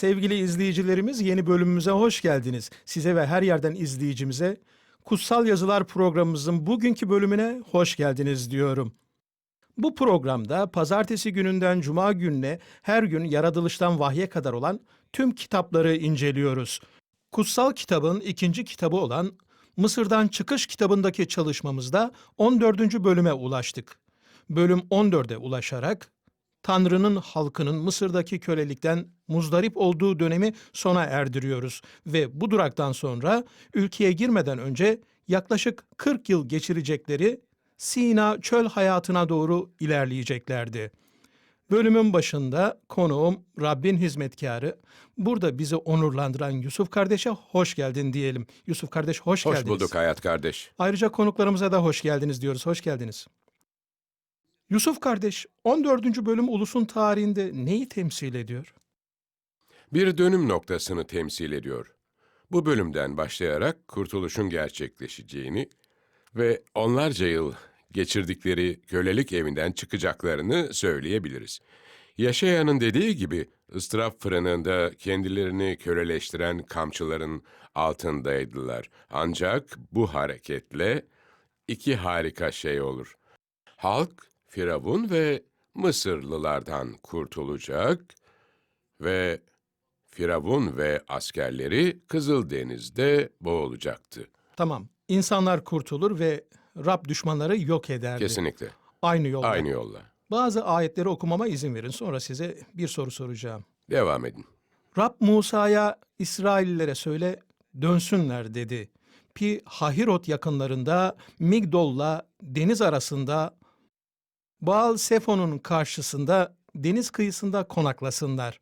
Sevgili izleyicilerimiz yeni bölümümüze hoş geldiniz. Size ve her yerden izleyicimize Kutsal Yazılar programımızın bugünkü bölümüne hoş geldiniz diyorum. Bu programda pazartesi gününden cuma gününe her gün yaratılıştan vahye kadar olan tüm kitapları inceliyoruz. Kutsal kitabın ikinci kitabı olan Mısır'dan Çıkış kitabındaki çalışmamızda 14. bölüme ulaştık. Bölüm 14'e ulaşarak Tanrı'nın halkının Mısır'daki kölelikten muzdarip olduğu dönemi sona erdiriyoruz ve bu duraktan sonra ülkeye girmeden önce yaklaşık 40 yıl geçirecekleri Sina çöl hayatına doğru ilerleyeceklerdi. Bölümün başında konuğum Rabbin hizmetkarı, burada bizi onurlandıran Yusuf kardeşe hoş geldin diyelim. Yusuf kardeş hoş, Hoş geldiniz. bulduk Hayat kardeş. Ayrıca konuklarımıza da hoş geldiniz diyoruz. Hoş geldiniz. Yusuf kardeş, 14. bölüm ulusun tarihinde neyi temsil ediyor? Bir dönüm noktasını temsil ediyor. Bu bölümden başlayarak kurtuluşun gerçekleşeceğini ve onlarca yıl geçirdikleri kölelik evinden çıkacaklarını söyleyebiliriz. Yaşayanın dediği gibi ıstırap fırınında kendilerini köleleştiren kamçıların altındaydılar. Ancak bu hareketle iki harika şey olur. Halk Firavun ve Mısırlılardan kurtulacak ve Firavun ve askerleri Kızıldeniz'de boğulacaktı. Tamam, insanlar kurtulur ve Rab düşmanları yok ederdi. Kesinlikle. Aynı yolda. Aynı yolla. Bazı ayetleri okumama izin verin. Sonra size bir soru soracağım. Devam edin. Rab Musa'ya İsraillilere söyle dönsünler dedi. Pi Hahirot yakınlarında Migdol'la deniz arasında Baal Sefon'un karşısında deniz kıyısında konaklasınlar.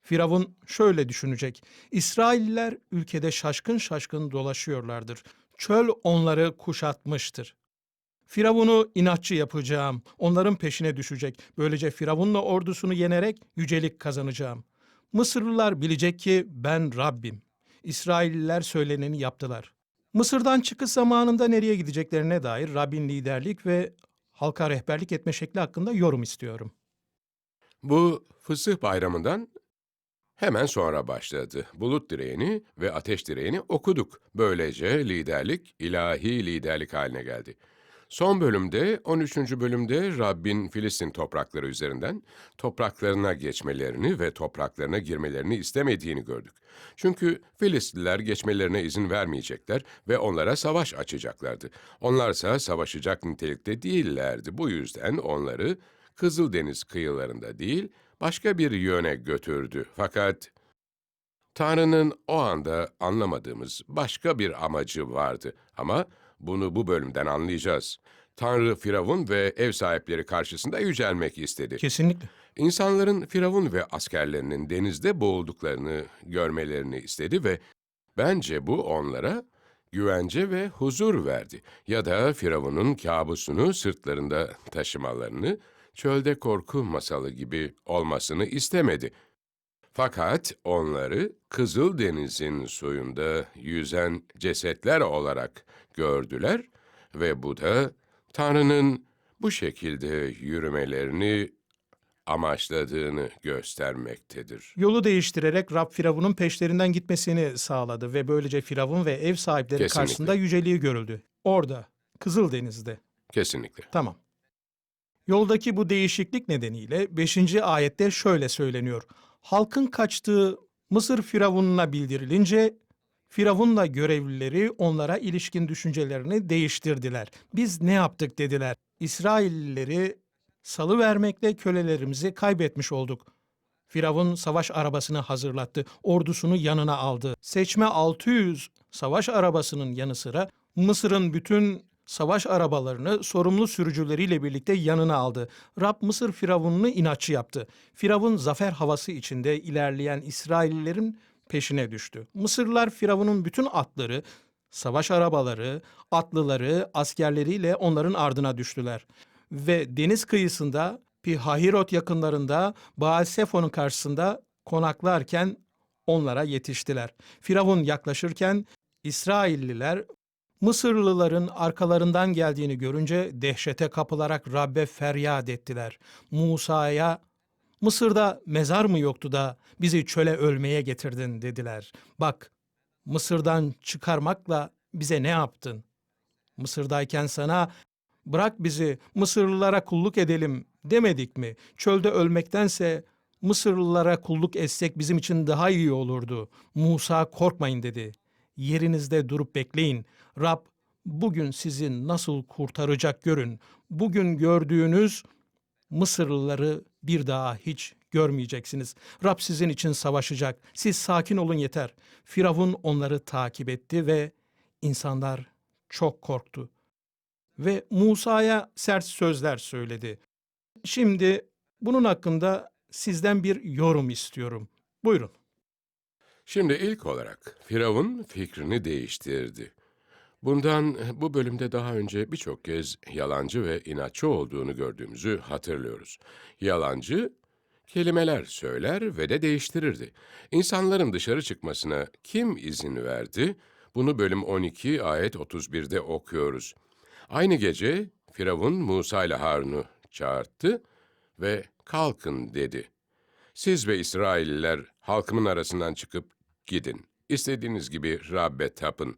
Firavun şöyle düşünecek. İsrailliler ülkede şaşkın şaşkın dolaşıyorlardır. Çöl onları kuşatmıştır. Firavun'u inatçı yapacağım. Onların peşine düşecek. Böylece Firavun'la ordusunu yenerek yücelik kazanacağım. Mısırlılar bilecek ki ben Rabbim. İsrailliler söyleneni yaptılar. Mısır'dan çıkış zamanında nereye gideceklerine dair Rabbin liderlik ve halka rehberlik etme şekli hakkında yorum istiyorum. Bu fısıh bayramından hemen sonra başladı. Bulut direğini ve ateş direğini okuduk. Böylece liderlik ilahi liderlik haline geldi. Son bölümde, 13. bölümde Rabbin Filistin toprakları üzerinden topraklarına geçmelerini ve topraklarına girmelerini istemediğini gördük. Çünkü Filistliler geçmelerine izin vermeyecekler ve onlara savaş açacaklardı. Onlarsa savaşacak nitelikte değillerdi. Bu yüzden onları Kızıldeniz kıyılarında değil, başka bir yöne götürdü. Fakat Tanrı'nın o anda anlamadığımız başka bir amacı vardı ama bunu bu bölümden anlayacağız. Tanrı Firavun ve ev sahipleri karşısında yücelmek istedi. Kesinlikle. İnsanların Firavun ve askerlerinin denizde boğulduklarını görmelerini istedi ve bence bu onlara güvence ve huzur verdi. Ya da Firavun'un kabusunu sırtlarında taşımalarını, çölde korku masalı gibi olmasını istemedi. Fakat onları Kızıldeniz'in suyunda yüzen cesetler olarak gördüler ve bu da Tanrı'nın bu şekilde yürümelerini amaçladığını göstermektedir. Yolu değiştirerek Rab Firavun'un peşlerinden gitmesini sağladı ve böylece Firavun ve ev sahipleri Kesinlikle. karşısında yüceliği görüldü. Orada, Kızıldeniz'de. Kesinlikle. Tamam. Yoldaki bu değişiklik nedeniyle 5. ayette şöyle söyleniyor. Halkın kaçtığı Mısır firavununa bildirilince Firavun'la görevlileri onlara ilişkin düşüncelerini değiştirdiler. Biz ne yaptık dediler. İsraillileri salı vermekle kölelerimizi kaybetmiş olduk. Firavun savaş arabasını hazırlattı, ordusunu yanına aldı. Seçme 600 savaş arabasının yanı sıra Mısır'ın bütün savaş arabalarını sorumlu sürücüleriyle birlikte yanına aldı. Rab Mısır Firavun'unu inatçı yaptı. Firavun zafer havası içinde ilerleyen İsraillilerin peşine düştü. Mısırlılar Firavun'un bütün atları, savaş arabaları, atlıları, askerleriyle onların ardına düştüler. Ve deniz kıyısında Pihahirot yakınlarında Baal Sefon'un karşısında konaklarken onlara yetiştiler. Firavun yaklaşırken İsrailliler Mısırlıların arkalarından geldiğini görünce dehşete kapılarak Rabbe feryat ettiler. Musa'ya Mısır'da mezar mı yoktu da bizi çöle ölmeye getirdin dediler. Bak Mısır'dan çıkarmakla bize ne yaptın? Mısır'dayken sana bırak bizi Mısırlılara kulluk edelim demedik mi? Çölde ölmektense Mısırlılara kulluk etsek bizim için daha iyi olurdu. Musa korkmayın dedi. Yerinizde durup bekleyin. Rab bugün sizi nasıl kurtaracak görün. Bugün gördüğünüz Mısırlıları bir daha hiç görmeyeceksiniz. Rab sizin için savaşacak. Siz sakin olun yeter. Firavun onları takip etti ve insanlar çok korktu. Ve Musa'ya sert sözler söyledi. Şimdi bunun hakkında sizden bir yorum istiyorum. Buyurun. Şimdi ilk olarak Firavun fikrini değiştirdi. Bundan bu bölümde daha önce birçok kez yalancı ve inatçı olduğunu gördüğümüzü hatırlıyoruz. Yalancı kelimeler söyler ve de değiştirirdi. İnsanların dışarı çıkmasına kim izin verdi? Bunu bölüm 12 ayet 31'de okuyoruz. Aynı gece Firavun Musa ile Harun'u çağırdı ve kalkın dedi. Siz ve İsrailliler halkımın arasından çıkıp gidin. İstediğiniz gibi Rabbe tapın.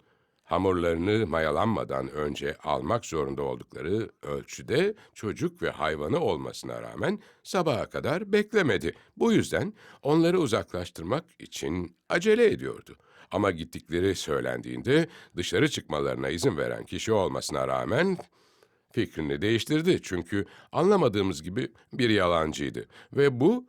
Hamurlarını mayalanmadan önce almak zorunda oldukları ölçüde çocuk ve hayvanı olmasına rağmen sabaha kadar beklemedi. Bu yüzden onları uzaklaştırmak için acele ediyordu. Ama gittikleri söylendiğinde dışarı çıkmalarına izin veren kişi olmasına rağmen fikrini değiştirdi. Çünkü anlamadığımız gibi bir yalancıydı. Ve bu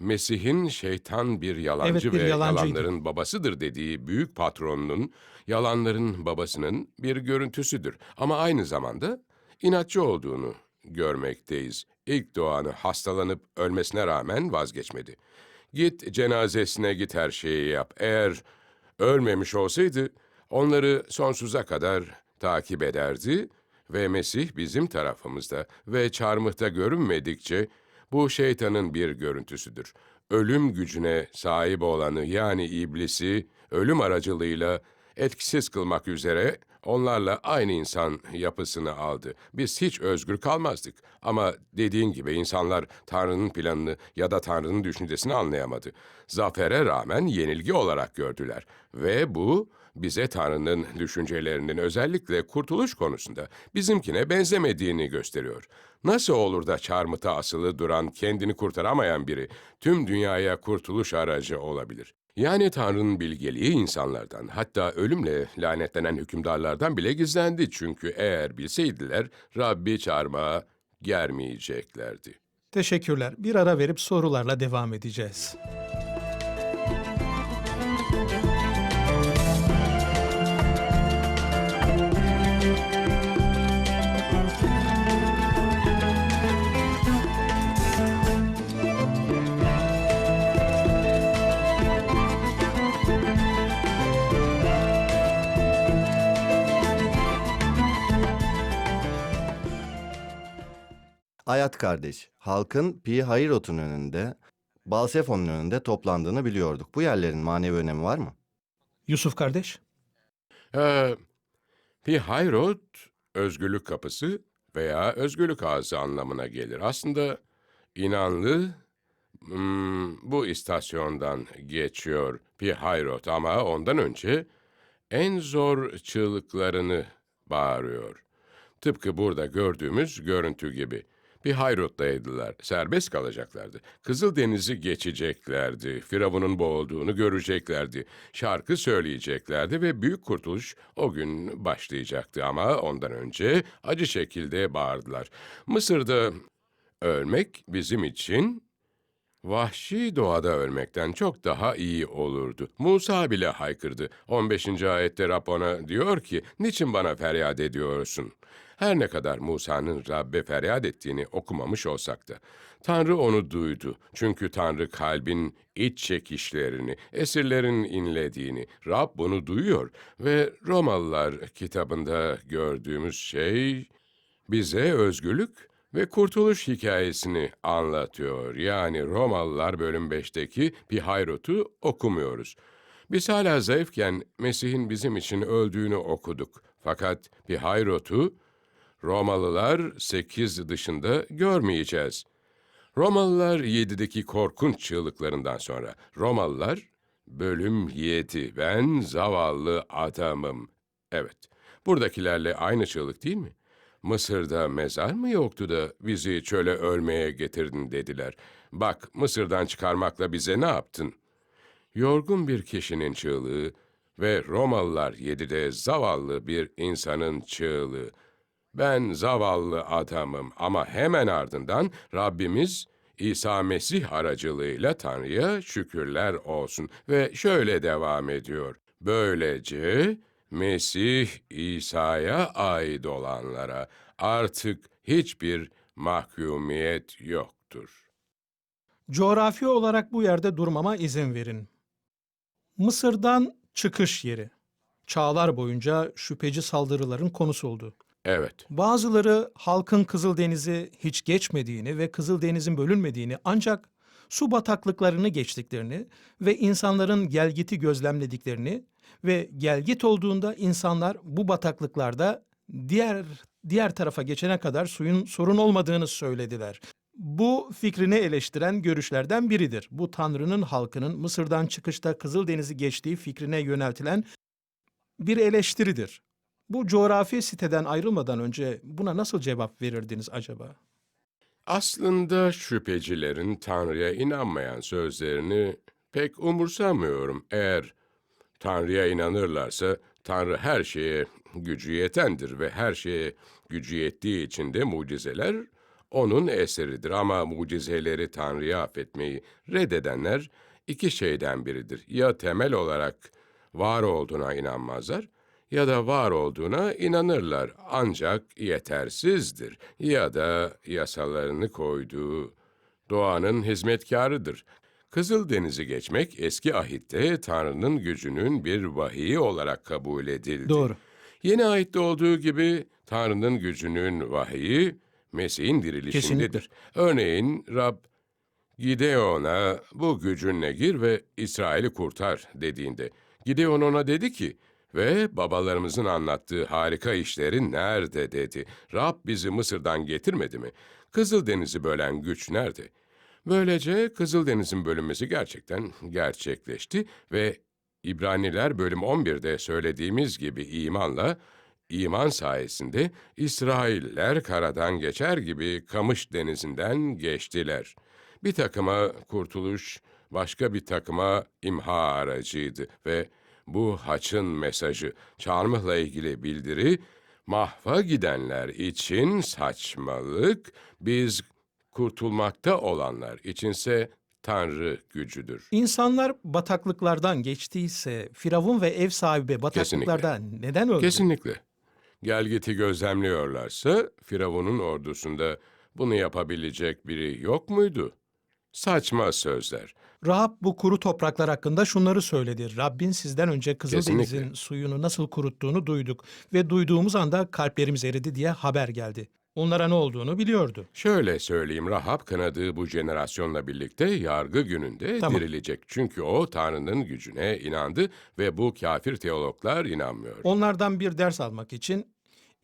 Mesih'in şeytan bir yalancı Evet, bir ve yalancıydı. yalanların babasıdır dediği büyük patronunun yalanların babasının bir görüntüsüdür. Ama aynı zamanda inatçı olduğunu görmekteyiz. İlk doğanı hastalanıp ölmesine rağmen vazgeçmedi. Git cenazesine git her şeyi yap. Eğer ölmemiş olsaydı onları sonsuza kadar takip ederdi ve Mesih bizim tarafımızda ve çarmıhta görünmedikçe bu şeytanın bir görüntüsüdür. Ölüm gücüne sahip olanı yani iblisi ölüm aracılığıyla etkisiz kılmak üzere onlarla aynı insan yapısını aldı. Biz hiç özgür kalmazdık. Ama dediğin gibi insanlar Tanrı'nın planını ya da Tanrı'nın düşüncesini anlayamadı. Zafere rağmen yenilgi olarak gördüler. Ve bu bize Tanrı'nın düşüncelerinin özellikle kurtuluş konusunda bizimkine benzemediğini gösteriyor. Nasıl olur da çarmıhta asılı duran, kendini kurtaramayan biri tüm dünyaya kurtuluş aracı olabilir? Yani Tanrı'nın bilgeliği insanlardan, hatta ölümle lanetlenen hükümdarlardan bile gizlendi. Çünkü eğer bilseydiler Rabbi çarmıha germeyeceklerdi. Teşekkürler. Bir ara verip sorularla devam edeceğiz. Ayat kardeş, halkın Pi Hairot'un önünde, Balsefon'un önünde toplandığını biliyorduk. Bu yerlerin manevi önemi var mı? Yusuf kardeş. Ee, Pihayrot, özgürlük kapısı veya özgürlük ağzı anlamına gelir. Aslında inanlı hmm, bu istasyondan geçiyor Pihayrot ama ondan önce en zor çığlıklarını bağırıyor. Tıpkı burada gördüğümüz görüntü gibi. Bir hayrottaydılar. Serbest kalacaklardı. Kızıldeniz'i geçeceklerdi. Firavun'un boğulduğunu göreceklerdi. Şarkı söyleyeceklerdi ve büyük kurtuluş o gün başlayacaktı. Ama ondan önce acı şekilde bağırdılar. Mısır'da ölmek bizim için Vahşi doğada ölmekten çok daha iyi olurdu. Musa bile haykırdı. 15. ayette Rab ona diyor ki, niçin bana feryat ediyorsun? Her ne kadar Musa'nın Rabbe feryat ettiğini okumamış olsak da, Tanrı onu duydu. Çünkü Tanrı kalbin iç çekişlerini, esirlerin inlediğini, Rab bunu duyuyor. Ve Romalılar kitabında gördüğümüz şey bize özgürlük ve kurtuluş hikayesini anlatıyor. Yani Romalılar bölüm 5'teki Pihayrot'u okumuyoruz. Biz hala zayıfken Mesih'in bizim için öldüğünü okuduk. Fakat Pihayrot'u Romalılar 8 dışında görmeyeceğiz. Romalılar 7'deki korkunç çığlıklarından sonra Romalılar bölüm 7 ben zavallı adamım. Evet, buradakilerle aynı çığlık değil mi? Mısır'da mezar mı yoktu da bizi çöle ölmeye getirdin dediler. Bak Mısır'dan çıkarmakla bize ne yaptın? Yorgun bir kişinin çığlığı ve Romalılar yedide zavallı bir insanın çığlığı. Ben zavallı adamım ama hemen ardından Rabbimiz İsa Mesih aracılığıyla Tanrı'ya şükürler olsun ve şöyle devam ediyor. Böylece Mesih İsa'ya ait olanlara artık hiçbir mahkumiyet yoktur. Coğrafi olarak bu yerde durmama izin verin. Mısır'dan çıkış yeri. Çağlar boyunca şüpheci saldırıların konusu oldu. Evet, Bazıları halkın Kızıldeniz'i hiç geçmediğini ve Kızıldeniz'in bölünmediğini ancak su bataklıklarını geçtiklerini ve insanların gelgiti gözlemlediklerini ve gelgit olduğunda insanlar bu bataklıklarda diğer diğer tarafa geçene kadar suyun sorun olmadığını söylediler. Bu fikrini eleştiren görüşlerden biridir. Bu Tanrı'nın halkının Mısır'dan çıkışta Kızıldeniz'i geçtiği fikrine yöneltilen bir eleştiridir. Bu coğrafi siteden ayrılmadan önce buna nasıl cevap verirdiniz acaba? aslında şüphecilerin Tanrı'ya inanmayan sözlerini pek umursamıyorum. Eğer Tanrı'ya inanırlarsa Tanrı her şeye gücü yetendir ve her şeye gücü yettiği için de mucizeler onun eseridir. Ama mucizeleri Tanrı'ya affetmeyi reddedenler iki şeyden biridir. Ya temel olarak var olduğuna inanmazlar ya da var olduğuna inanırlar ancak yetersizdir ya da yasalarını koyduğu doğanın hizmetkarıdır. Kızıldeniz'i geçmek eski ahitte Tanrı'nın gücünün bir vahiyi olarak kabul edildi. Doğru. Yeni ahitte olduğu gibi Tanrı'nın gücünün vahiyi Mesih'in dirilişindedir. Örneğin Rab Gideon'a bu gücünle gir ve İsrail'i kurtar dediğinde Gideon ona dedi ki ve babalarımızın anlattığı harika işleri nerede dedi. Rab bizi Mısır'dan getirmedi mi? Kızıldeniz'i bölen güç nerede? Böylece Kızıldeniz'in bölünmesi gerçekten gerçekleşti ve İbraniler bölüm 11'de söylediğimiz gibi imanla, iman sayesinde İsrailler karadan geçer gibi Kamış denizinden geçtiler. Bir takıma kurtuluş, başka bir takıma imha aracıydı ve bu haçın mesajı, çarmıhla ilgili bildiri, mahva gidenler için saçmalık, biz kurtulmakta olanlar içinse Tanrı gücüdür. İnsanlar bataklıklardan geçtiyse Firavun ve ev sahibi bataklıklarda neden öldü? Kesinlikle. Gelgiti gözlemliyorlarsa Firavun'un ordusunda bunu yapabilecek biri yok muydu? Saçma sözler. Rahab bu kuru topraklar hakkında şunları söyledi. Rabbin sizden önce Kızıldeniz'in Kesinlikle. suyunu nasıl kuruttuğunu duyduk ve duyduğumuz anda kalplerimiz eridi diye haber geldi. Onlara ne olduğunu biliyordu. Şöyle söyleyeyim, Rahab kanadığı bu jenerasyonla birlikte yargı gününde Tamam. dirilecek. Çünkü o Tanrı'nın gücüne inandı ve bu kafir teologlar inanmıyor. Onlardan bir ders almak için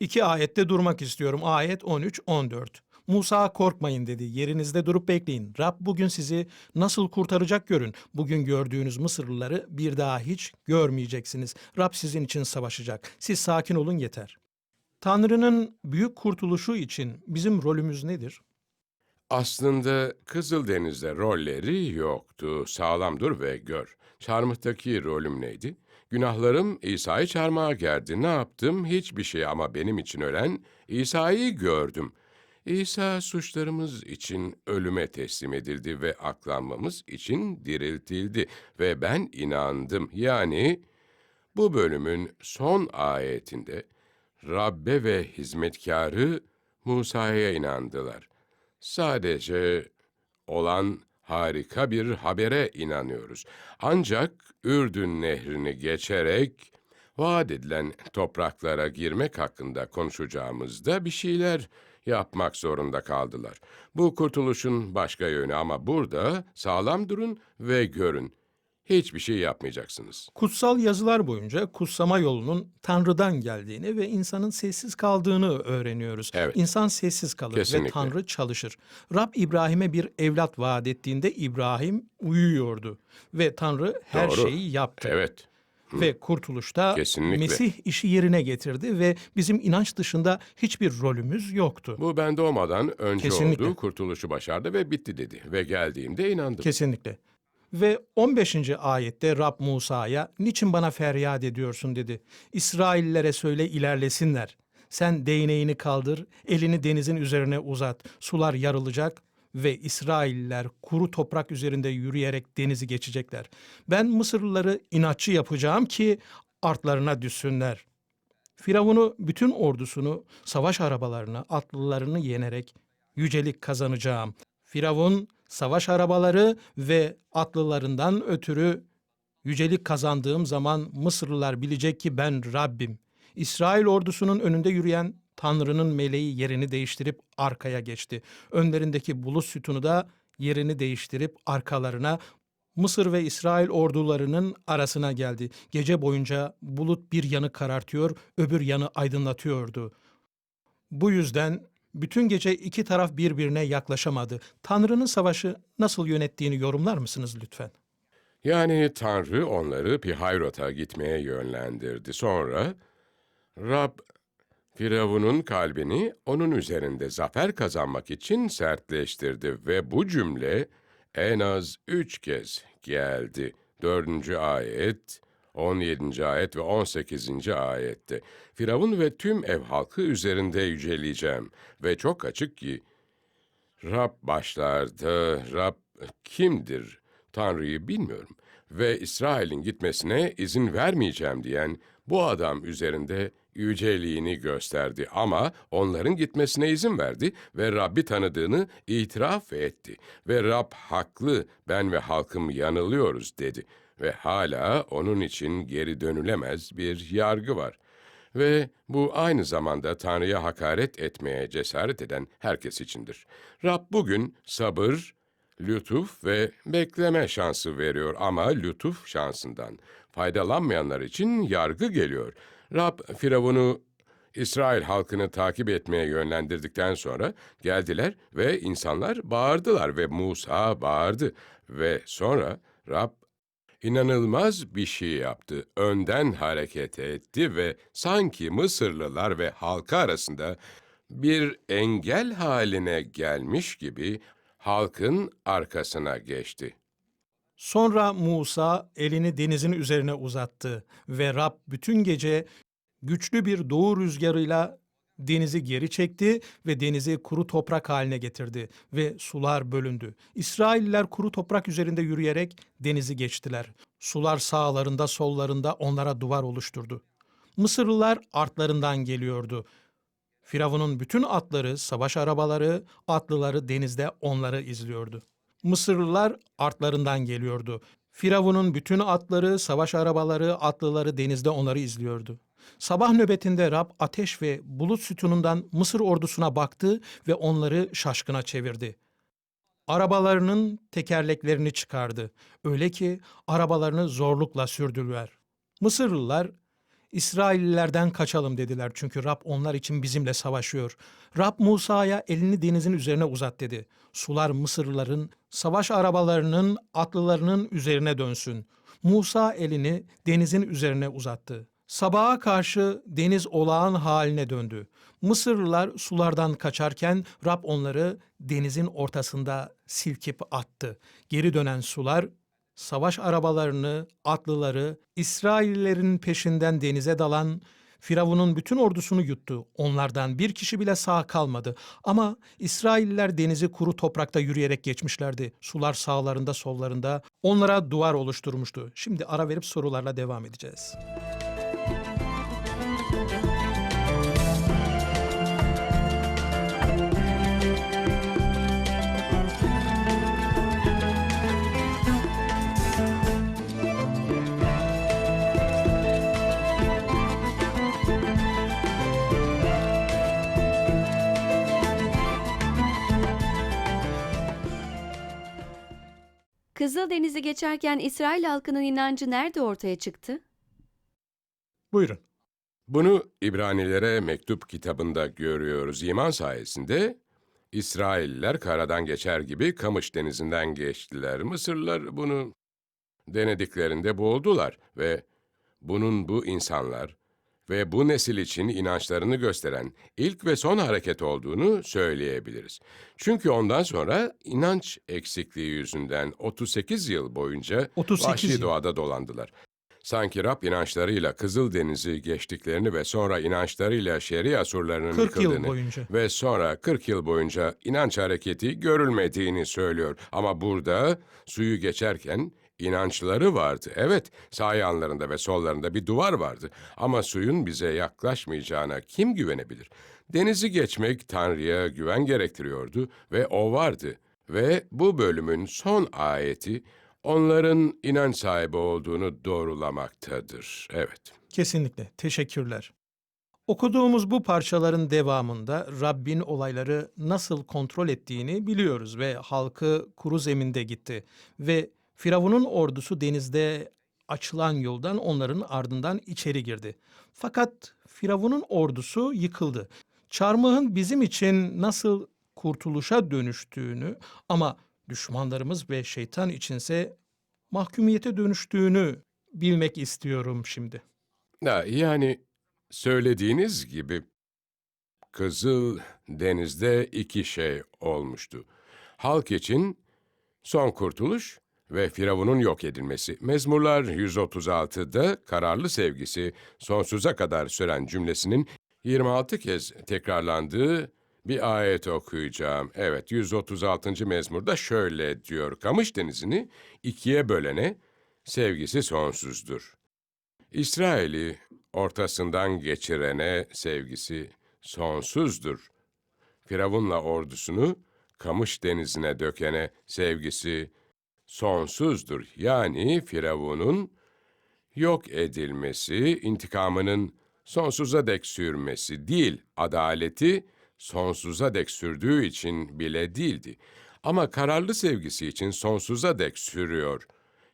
iki ayette durmak istiyorum. Ayet 13-14. Musa korkmayın dedi. Yerinizde durup bekleyin. Rab bugün sizi nasıl kurtaracak görün. Bugün gördüğünüz Mısırlıları bir daha hiç görmeyeceksiniz. Rab sizin için savaşacak. Siz sakin olun yeter. Tanrı'nın büyük kurtuluşu için bizim rolümüz nedir? Aslında Kızıldeniz'de rolleri yoktu. Sağlam dur ve gör. Çarmıhtaki rolüm neydi? Günahlarım İsa'yı çarmıha gerdi. Ne yaptım? Hiçbir şey ama benim için ölen İsa'yı gördüm. İsa suçlarımız için ölüme teslim edildi ve aklanmamız için diriltildi ve ben inandım. Yani bu bölümün son ayetinde Rabbe ve hizmetkarı Musa'ya inandılar. Sadece olan harika bir habere inanıyoruz. Ancak Ürdün nehrini geçerek vaat edilen topraklara girmek hakkında konuşacağımızda bir şeyler yapmak zorunda kaldılar. Bu kurtuluşun başka yönü ama burada sağlam durun ve görün. Hiçbir şey yapmayacaksınız. Kutsal yazılar boyunca kutsama yolunun Tanrı'dan geldiğini ve insanın sessiz kaldığını öğreniyoruz. Evet. İnsan sessiz kalır ve Kesinlikle. Tanrı çalışır. Rab İbrahim'e bir evlat vaat ettiğinde İbrahim uyuyordu ve Tanrı her Doğru. şeyi yaptı. Evet. Ve kurtuluşta Kesinlikle. Mesih işi yerine getirdi ve bizim inanç dışında hiçbir rolümüz yoktu. Bu ben doğmadan önce Kesinlikle. oldu, kurtuluşu başardı ve bitti dedi. Ve geldiğimde inandım. Kesinlikle. Ve 15. ayette Rab Musa'ya niçin bana feryat ediyorsun dedi. İsraillere söyle ilerlesinler. Sen değneğini kaldır, elini denizin üzerine uzat. Sular yarılacak ve İsrailler kuru toprak üzerinde yürüyerek denizi geçecekler. Ben Mısırlıları inatçı yapacağım ki artlarına düşsünler. Firavun'u bütün ordusunu, savaş arabalarını, atlılarını yenerek yücelik kazanacağım. Firavun savaş arabaları ve atlılarından ötürü yücelik kazandığım zaman Mısırlılar bilecek ki ben Rabbim. İsrail ordusunun önünde yürüyen Tanrı'nın meleği yerini değiştirip arkaya geçti. Önlerindeki bulut sütunu da yerini değiştirip arkalarına Mısır ve İsrail ordularının arasına geldi. Gece boyunca bulut bir yanı karartıyor, öbür yanı aydınlatıyordu. Bu yüzden bütün gece iki taraf birbirine yaklaşamadı. Tanrı'nın savaşı nasıl yönettiğini yorumlar mısınız lütfen? Yani Tanrı onları Pihayrot'a gitmeye yönlendirdi. Sonra Rab Firavun'un kalbini onun üzerinde zafer kazanmak için sertleştirdi ve bu cümle en az üç kez geldi. Dördüncü ayet, 17. ayet ve 18. ayette. Firavun ve tüm ev halkı üzerinde yüceleyeceğim ve çok açık ki Rab başlarda, Rab kimdir? Tanrı'yı bilmiyorum ve İsrail'in gitmesine izin vermeyeceğim diyen bu adam üzerinde yüceliğini gösterdi ama onların gitmesine izin verdi ve Rabbi tanıdığını itiraf etti ve Rab haklı ben ve halkım yanılıyoruz dedi ve hala onun için geri dönülemez bir yargı var. Ve bu aynı zamanda Tanrı'ya hakaret etmeye cesaret eden herkes içindir. Rab bugün sabır, lütuf ve bekleme şansı veriyor ama lütuf şansından faydalanmayanlar için yargı geliyor. Rab Firavun'u İsrail halkını takip etmeye yönlendirdikten sonra geldiler ve insanlar bağırdılar ve Musa bağırdı ve sonra Rab inanılmaz bir şey yaptı. Önden hareket etti ve sanki Mısırlılar ve halka arasında bir engel haline gelmiş gibi halkın arkasına geçti. Sonra Musa elini denizin üzerine uzattı ve Rab bütün gece güçlü bir doğu rüzgarıyla denizi geri çekti ve denizi kuru toprak haline getirdi ve sular bölündü. İsrailliler kuru toprak üzerinde yürüyerek denizi geçtiler. Sular sağlarında sollarında onlara duvar oluşturdu. Mısırlılar artlarından geliyordu. Firavun'un bütün atları, savaş arabaları, atlıları denizde onları izliyordu. Mısırlılar artlarından geliyordu. Firavun'un bütün atları, savaş arabaları, atlıları denizde onları izliyordu. Sabah nöbetinde Rab ateş ve bulut sütunundan Mısır ordusuna baktı ve onları şaşkına çevirdi. Arabalarının tekerleklerini çıkardı. Öyle ki arabalarını zorlukla sürdüler. Mısırlılar İsraillilerden kaçalım dediler çünkü Rab onlar için bizimle savaşıyor. Rab Musa'ya elini denizin üzerine uzat dedi. Sular Mısırlıların, savaş arabalarının, atlılarının üzerine dönsün. Musa elini denizin üzerine uzattı. Sabaha karşı deniz olağan haline döndü. Mısırlılar sulardan kaçarken Rab onları denizin ortasında silkip attı. Geri dönen sular savaş arabalarını, atlıları, İsraillerin peşinden denize dalan Firavun'un bütün ordusunu yuttu. Onlardan bir kişi bile sağ kalmadı. Ama İsrailler denizi kuru toprakta yürüyerek geçmişlerdi. Sular sağlarında sollarında onlara duvar oluşturmuştu. Şimdi ara verip sorularla devam edeceğiz. Kızıldeniz'i geçerken İsrail halkının inancı nerede ortaya çıktı? Buyurun. Bunu İbranilere mektup kitabında görüyoruz. İman sayesinde İsrailliler karadan geçer gibi Kamış denizinden geçtiler. Mısırlılar bunu denediklerinde boğuldular ve bunun bu insanlar ve bu nesil için inançlarını gösteren ilk ve son hareket olduğunu söyleyebiliriz. Çünkü ondan sonra inanç eksikliği yüzünden 38 yıl boyunca 38 vahşi yıl. doğada dolandılar. Sanki Rab inançlarıyla Kızıldeniz'i geçtiklerini ve sonra inançlarıyla Şeria surlarının 40 yıl yıkıldığını boyunca. ve sonra 40 yıl boyunca inanç hareketi görülmediğini söylüyor. Ama burada suyu geçerken inançları vardı. Evet, sağ yanlarında ve sollarında bir duvar vardı. Ama suyun bize yaklaşmayacağına kim güvenebilir? Denizi geçmek Tanrı'ya güven gerektiriyordu ve o vardı. Ve bu bölümün son ayeti onların inanç sahibi olduğunu doğrulamaktadır. Evet. Kesinlikle. Teşekkürler. Okuduğumuz bu parçaların devamında Rabbin olayları nasıl kontrol ettiğini biliyoruz ve halkı kuru zeminde gitti ve Firavun'un ordusu denizde açılan yoldan onların ardından içeri girdi. Fakat Firavun'un ordusu yıkıldı. Çarmıhın bizim için nasıl kurtuluşa dönüştüğünü ama düşmanlarımız ve şeytan içinse mahkumiyete dönüştüğünü bilmek istiyorum şimdi. Ya, yani söylediğiniz gibi Kızıl Deniz'de iki şey olmuştu. Halk için son kurtuluş ve Firavun'un yok edilmesi. Mezmurlar 136'da kararlı sevgisi sonsuza kadar süren cümlesinin 26 kez tekrarlandığı bir ayet okuyacağım. Evet, 136. mezmurda şöyle diyor. Kamış denizini ikiye bölene sevgisi sonsuzdur. İsrail'i ortasından geçirene sevgisi sonsuzdur. Firavun'la ordusunu Kamış denizine dökene sevgisi sonsuzdur. Yani Firavun'un yok edilmesi, intikamının sonsuza dek sürmesi değil, adaleti sonsuza dek sürdüğü için bile değildi. Ama kararlı sevgisi için sonsuza dek sürüyor.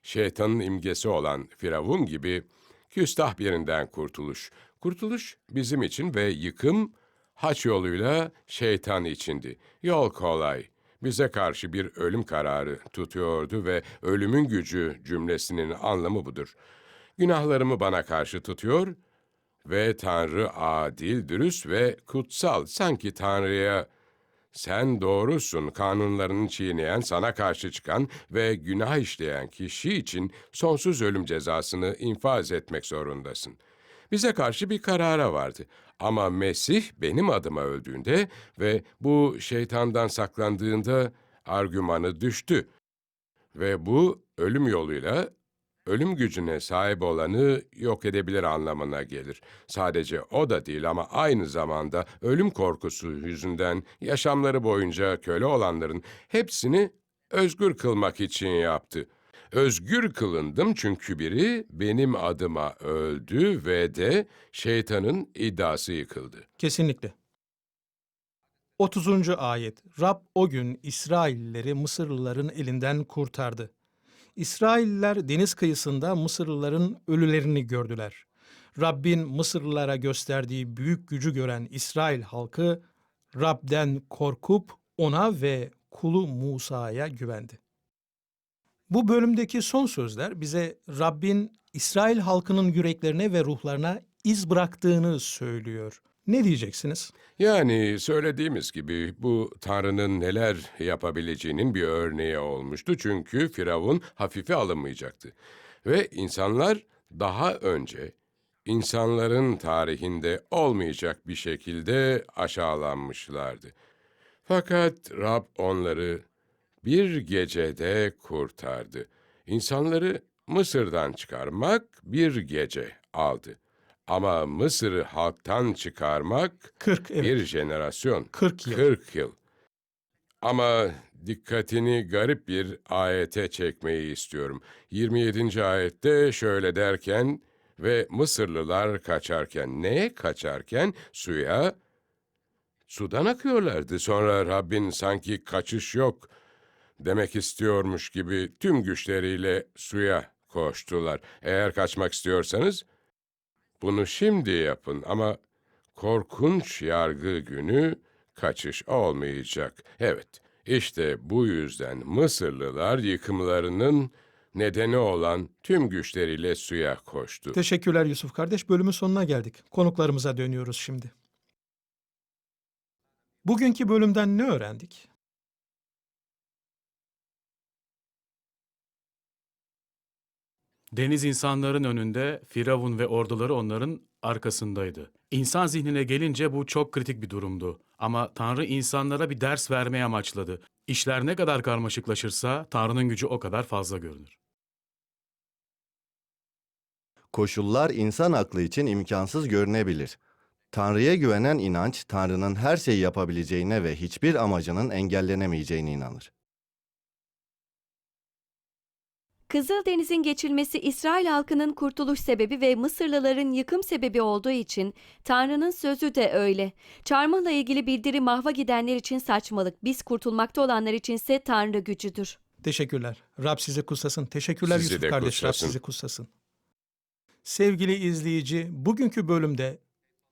Şeytanın imgesi olan Firavun gibi küstah birinden kurtuluş. Kurtuluş bizim için ve yıkım haç yoluyla şeytan içindi. Yol kolay. Bize karşı bir ölüm kararı tutuyordu ve ölümün gücü cümlesinin anlamı budur. Günahlarımı bana karşı tutuyor ve Tanrı adil, dürüst ve kutsal. Sanki Tanrı'ya sen doğrusun kanunlarını çiğneyen, sana karşı çıkan ve günah işleyen kişi için sonsuz ölüm cezasını infaz etmek zorundasın. Bize karşı bir karara vardı. Ama Mesih benim adıma öldüğünde ve bu şeytandan saklandığında argümanı düştü. Ve bu ölüm yoluyla ölüm gücüne sahip olanı yok edebilir anlamına gelir. Sadece o da değil ama aynı zamanda ölüm korkusu yüzünden yaşamları boyunca köle olanların hepsini özgür kılmak için yaptı. Özgür kılındım çünkü biri benim adıma öldü ve de şeytanın iddiası yıkıldı. Kesinlikle. 30. ayet. Rab o gün İsraillileri Mısırlıların elinden kurtardı. İsrailliler deniz kıyısında Mısırlıların ölülerini gördüler. Rabbin Mısırlılara gösterdiği büyük gücü gören İsrail halkı Rab'den korkup ona ve kulu Musa'ya güvendi. Bu bölümdeki son sözler bize Rabbin İsrail halkının yüreklerine ve ruhlarına iz bıraktığını söylüyor. Ne diyeceksiniz? Yani söylediğimiz gibi bu Tanrı'nın neler yapabileceğinin bir örneği olmuştu. Çünkü Firavun hafife alınmayacaktı. Ve insanlar daha önce insanların tarihinde olmayacak bir şekilde aşağılanmışlardı. Fakat Rab onları bir gecede kurtardı. İnsanları Mısır'dan çıkarmak bir gece aldı. Ama Mısır'ı halktan çıkarmak 40 evet. bir jenerasyon, 40 yıl. 40 yıl. Ama dikkatini garip bir ayete çekmeyi istiyorum. 27. ayette şöyle derken ve Mısırlılar kaçarken, neye kaçarken? Suya, sudan akıyorlardı. Sonra Rabbin sanki kaçış yok demek istiyormuş gibi tüm güçleriyle suya koştular. Eğer kaçmak istiyorsanız bunu şimdi yapın ama korkunç yargı günü kaçış olmayacak. Evet, işte bu yüzden Mısırlılar yıkımlarının nedeni olan tüm güçleriyle suya koştu. Teşekkürler Yusuf kardeş. Bölümün sonuna geldik. Konuklarımıza dönüyoruz şimdi. Bugünkü bölümden ne öğrendik? Deniz insanların önünde, Firavun ve orduları onların arkasındaydı. İnsan zihnine gelince bu çok kritik bir durumdu. Ama Tanrı insanlara bir ders vermeye amaçladı. İşler ne kadar karmaşıklaşırsa Tanrı'nın gücü o kadar fazla görünür. Koşullar insan aklı için imkansız görünebilir. Tanrı'ya güvenen inanç, Tanrı'nın her şeyi yapabileceğine ve hiçbir amacının engellenemeyeceğine inanır. Kızıldeniz'in geçilmesi İsrail halkının kurtuluş sebebi ve Mısırlıların yıkım sebebi olduğu için Tanrı'nın sözü de öyle. Çarmıhla ilgili bildiri mahva gidenler için saçmalık, biz kurtulmakta olanlar içinse Tanrı gücüdür. Teşekkürler. Rab sizi kutsasın. Teşekkürler Sizi Yusuf de kardeş. Rab kutsasın. sizi kutsasın. Sevgili izleyici, bugünkü bölümde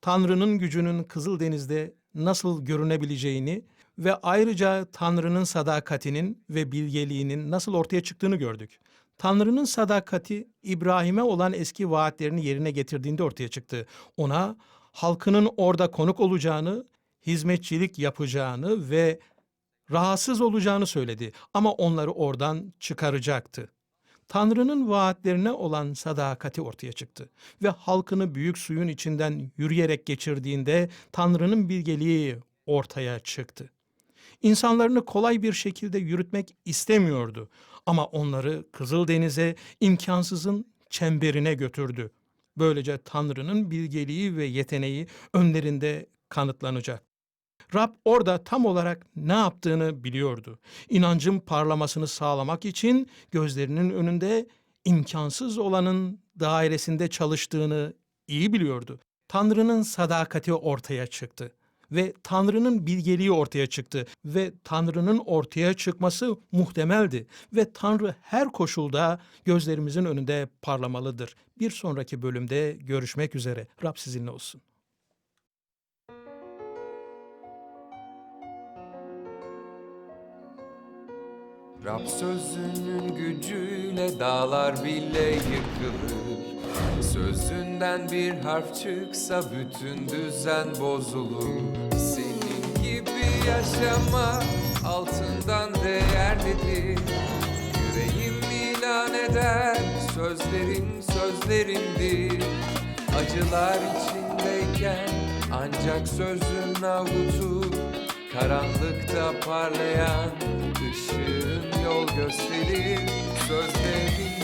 Tanrı'nın gücünün Kızıldeniz'de nasıl görünebileceğini ve ayrıca Tanrı'nın sadakatinin ve bilgeliğinin nasıl ortaya çıktığını gördük. Tanrı'nın sadakati İbrahim'e olan eski vaatlerini yerine getirdiğinde ortaya çıktı. Ona halkının orada konuk olacağını, hizmetçilik yapacağını ve rahatsız olacağını söyledi ama onları oradan çıkaracaktı. Tanrı'nın vaatlerine olan sadakati ortaya çıktı ve halkını büyük suyun içinden yürüyerek geçirdiğinde Tanrı'nın bilgeliği ortaya çıktı. İnsanlarını kolay bir şekilde yürütmek istemiyordu ama onları Kızıldeniz'e imkansızın çemberine götürdü. Böylece Tanrı'nın bilgeliği ve yeteneği önlerinde kanıtlanacak. Rab orada tam olarak ne yaptığını biliyordu. İnancın parlamasını sağlamak için gözlerinin önünde imkansız olanın dairesinde çalıştığını iyi biliyordu. Tanrı'nın sadakati ortaya çıktı ve Tanrı'nın bilgeliği ortaya çıktı ve Tanrı'nın ortaya çıkması muhtemeldi ve Tanrı her koşulda gözlerimizin önünde parlamalıdır. Bir sonraki bölümde görüşmek üzere. Rab sizinle olsun. Rab sözünün gücüyle dağlar bile yıkılır Sözünden bir harf çıksa bütün düzen bozulur. Senin gibi yaşama altından değerlidir. Yüreğim ilan eder sözlerin sözlerindir. Acılar içindeyken ancak sözün avutur Karanlıkta parlayan ışığın yol gösterir. Sözlerin